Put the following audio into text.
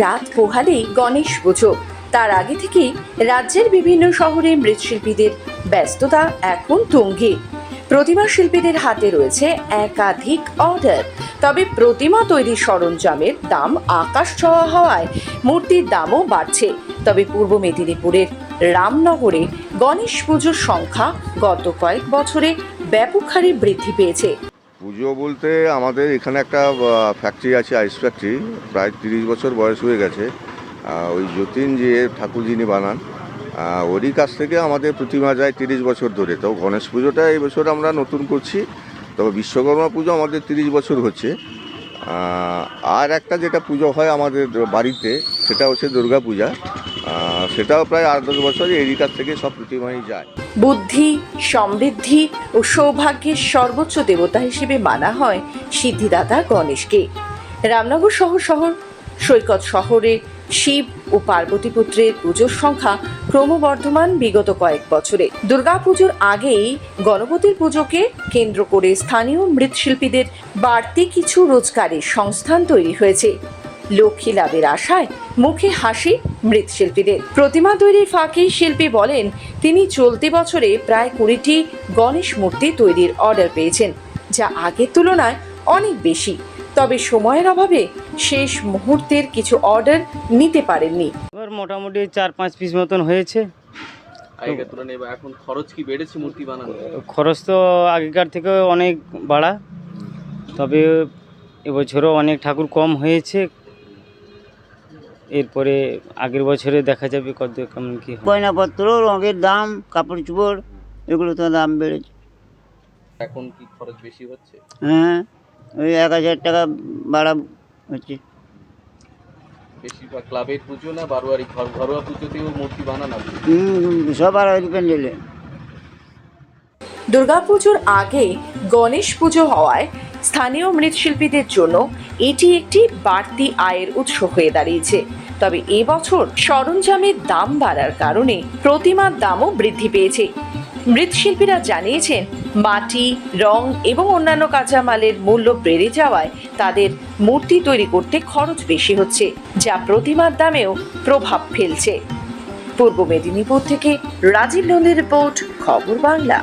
রাত পোহালেই গণেশ পুজো। তার আগে থেকেই রাজ্যের বিভিন্ন শহরে মৃৎশিল্পীদের ব্যস্ততা এখন তুঙ্গে। প্রতিমা শিল্পীদের হাতে রয়েছে একাধিক অর্ডার। তবে প্রতিমা তৈরির সরঞ্জামের দাম আকাশ ছোঁয়া হওয়ায় মূর্তির দামও বাড়ছে। তবে পূর্ব মেদিনীপুরের রামনগরে গণেশ পুজোর সংখ্যা গত কয়েক বছরে ব্যাপক হারে বৃদ্ধি পেয়েছে। পুজো বলতে আমাদের এখানে একটা ফ্যাক্টরি আছে আইস ফ্যাক্টরি প্রায় তিরিশ বছর বয়স হয়ে গেছে। ওই যতীন যে ঠাকুর যিনি বানান ওরই কাছ থেকে আমাদের প্রতিমা যায় তিরিশ বছর ধরে। তো গণেশ পুজোটা এই বছর আমরা নতুন করছি। তবে বিশ্বকর্মা পুজো আমাদের তিরিশ বছর হচ্ছে। আর একটা যেটা পুজো হয় আমাদের বাড়িতে, সেটা হচ্ছে দুর্গা পূজা সেটাও প্রায় আট দশ বছর এরই কাছ থেকে সব প্রতিমাই যায়। বুদ্ধি, সমৃদ্ধি ও সৌভাগ্যের সর্বোচ্চ দেবতা হিসেবে মানা হয় সিদ্ধিদাতা গণেশকে। রামনগর শহর শহর, সৈকত শহরে শিব ও পার্বতী পুত্রের পুজোর সংখ্যা ক্রমবর্ধমান বিগত কয়েক বছরে। দুর্গাপুজোর আগেই গণপতির পুজোকে কেন্দ্র করে স্থানীয় মৃৎশিল্পীদের বাড়তি কিছু রোজগারের সংস্থান তৈরি হয়েছে। লক্ষ্মী লাভের আশায় মুখে হাসি মৃৎশিল্পীদের। প্রতিমা তৈরির ফাঁকে শিল্পী বলেন তিনি চলতি বছরে প্রায় কুড়িটি গণেশ মূর্তি তৈরির অর্ডার পেয়েছেন যা আগের তুলনায় অনেক বেশি। তবে সময়ের অভাবে শেষ মুহূর্তের কিছু অর্ডার নিতে পারেননি। এবার মোটামুটি চার পাঁচ পিস মতন হয়েছে। আগেকার তুলনায় এবার এখন খরচ কি বেড়েছে মূর্তি বানানো খরচ তো আগেকার থেকে অনেক বাড়া। তবে এবছরও অনেক ঠাকুর কম হয়েছে। এরপরে আগের বছরে দেখা যাবে কত কেমন কি হয়। গয়নাপত্র রঙের দাম কাপড় চোপড় এগুলো তো দাম বেড়েছে। এখন কি খরচ বেশি হচ্ছে? হ্যাঁ ওই এক হাজার টাকা বাড়া হচ্ছে। বেশিরভাগ ক্লাবের পুজো না বারোয়ারি ঘর ঘরোয়া পুজোতেও মূর্তি বানান সবার ওই প্যান্ডেলে। দুর্গাপুজোর আগে গণেশ পুজো হওয়ায় স্থানীয় মৃৎশিল্পীদের জন্য এটি একটি বাড়তি আয়ের উৎস হয়ে দাঁড়িয়েছে। তবে এবছর সরঞ্জামের দাম বাড়ার কারণে প্রতিমার দামও বৃদ্ধি পেয়েছে। মৃৎশিল্পীরা জানিয়েছেন, মাটি, রং এবং অন্যান্য কাঁচামালের মূল্য বেড়ে যাওয়ায় তাদের মূর্তি তৈরি করতে খরচ বেশি হচ্ছে, যা প্রতিমার দামেও প্রভাব ফেলছে। পূর্ব মেদিনীপুর থেকে রাজীব নন্দীর রিপোর্ট, খবর বাংলা।